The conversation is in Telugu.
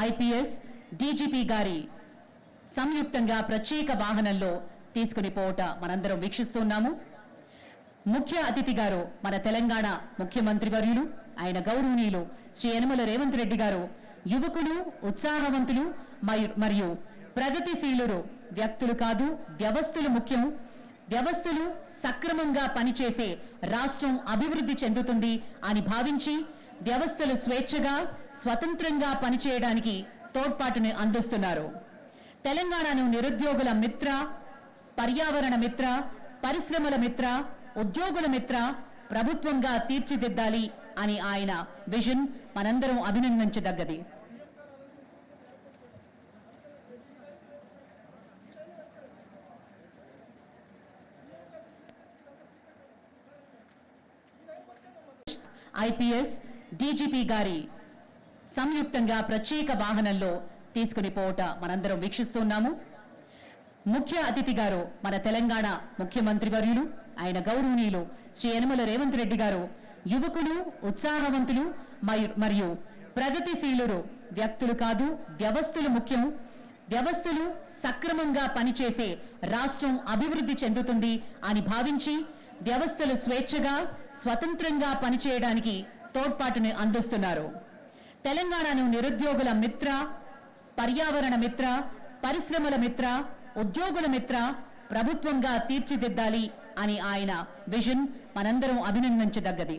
ఐపీఎస్ డీజీపీ గారి సంయుక్తంగా ప్రత్యేక వాహనంలో తీసుకుని పోవట మనందరం వీక్షిస్తున్నాము. ముఖ్య అతిథి గారు మన తెలంగాణ ముఖ్యమంత్రి వర్యులు ఆయన గౌరవనీయులు శ్రీ యనమల రేవంత్ రెడ్డి గారు యువకులు ఉత్సాహవంతులు మరియు- మరియు ప్రగతిశీలురు వ్యక్తులు కాదు వ్యవస్థలు ముఖ్యం. వ్యవస్థలు సక్రమంగా పనిచేసే రాష్ట్రం అభివృద్ధి చెందుతుంది అని భావించి వ్యవస్థలు స్వేచ్ఛగా స్వతంత్రంగా పనిచేయడానికి తోడ్పాటుని అందిస్తున్నారు. తెలంగాణను నిరుద్యోగుల మిత్ర పర్యావరణ మిత్ర పరిశ్రమల మిత్ర ఉద్యోగుల మిత్ర ప్రభుత్వంగా తీర్చిదిద్దాలి అని ఆయన విజన్ మనందరం అభినందించదగ్గది. ఐపీఎస్ డీజీపీ గారి సంయుక్తంగా ప్రత్యేక వాహనంలో తీసుకుని పోవట మనందరం వీక్షిస్తున్నాము. ముఖ్య అతిథి గారు మన తెలంగాణ ముఖ్యమంత్రి వర్యులు ఆయన గౌరవనీయులు శ్రీ యనమల రేవంత్ రెడ్డి గారు యువకులు ఉత్సాహవంతులు మరియు- మరియు వ్యక్తులు కాదు వ్యవస్థలు ముఖ్యం. వ్యవస్థలు సక్రమంగా పనిచేసే రాష్ట్రం అభివృద్ధి చెందుతుంది అని భావించి వ్యవస్థలు స్వేచ్ఛగా స్వతంత్రంగా పనిచేయడానికి తోడ్పాటుని అందిస్తున్నారు. తెలంగాణను నిరుద్యోగుల మిత్ర పర్యావరణ మిత్ర పరిశ్రమల మిత్ర ఉద్యోగుల మిత్ర ప్రభుత్వంగా తీర్చిదిద్దాలి అని ఆయన విజన్ మనందరం అభినందించదగ్గది.